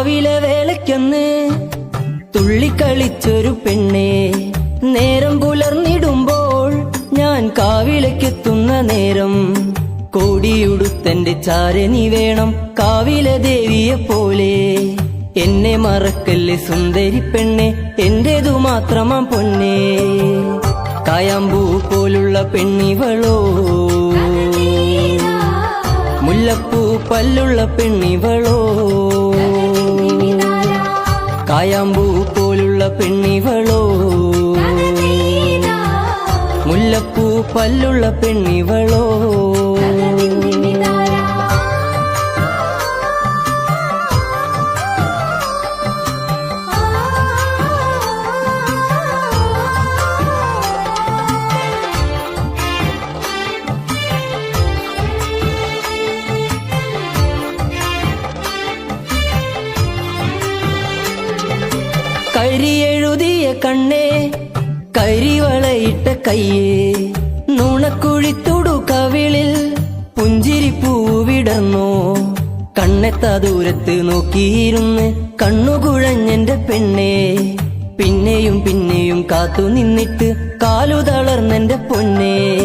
കാവിലെ വേലയ്ക്കൊന്ന് തുള്ളിക്കളിച്ചൊരു പെണ്ണേ. നേരം പുലർന്നിടുമ്പോൾ ഞാൻ കാവിലയ്ക്കെത്തുന്ന നേരം കോടിയുടുത്തന്റെ ചാര നീ വേണം കാവിലെ ദേവിയെ പോലെ. എന്നെ മറക്കല്ലേ സുന്ദരി പെണ്ണെ എന്റേതു മാത്രമാ പൊന്നെ. കായാമ്പൂ പോലുള്ള പെണ്ണിവളോ. മുല്ലപ്പൂ പല്ലുള്ള പെണ്ണിവളോ. കായാമ്പൂ പോലുള്ള പെണ്ണിവളോ? മുല്ലപ്പൂ പല്ലുള്ള പെണ്ണിവളോ? കരിയെഴുതിയ കണ്ണേ കരിവളയിട്ട കയ്യേ. നുണക്കുഴിത്തുടു കവിളിൽ പുഞ്ചിരി പൂവിടന്നോ. കണ്ണെത്താ ദൂരത്ത് നോക്കിയിരുന്ന് കണ്ണുകുഴഞ്ഞെന്റെ പെണ്ണേ. പിന്നെയും പിന്നെയും കാത്തു നിന്നിട്ട് കാലു തളർന്നെന്റെ പൊന്നേ.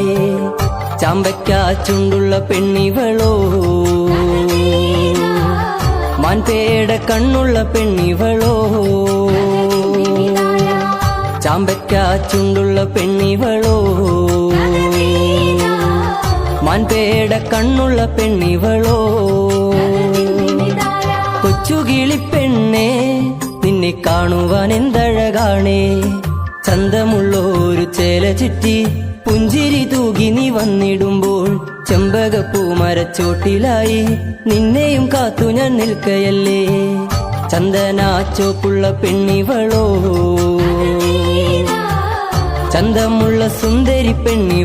ചാമ്പയ്ക്കാ ചുണ്ടുള്ള പെണ്ണിവളോ. മൻപേട കണ്ണുള്ള പെണ്ണിവളോ. ചാമ്പയ്ക്ക ചുണ്ടുള്ള പെണ്ണിവളോ? മാൻപേട കണ്ണുള്ള പെണ്ണിവളോ? കൊച്ചുകിളി പെണ്ണേ നിന്നെ കാണുവാൻ എന്തഴകാണേ? ചന്തമുള്ളൊരു ചേല ചുറ്റി പുഞ്ചിരി തൂകി നീ വന്നിടുമ്പോൾ ചെമ്പകപ്പൂ മരച്ചോട്ടിലായി നിന്നെയും കാത്തു ഞാൻ നിൽക്കയല്ലേ? ചന്ദനാ ചോപ്പുള്ള പെണ്ണിവളോ? ചന്തമുള്ള സുന്ദരി പെണ്ണിവളോ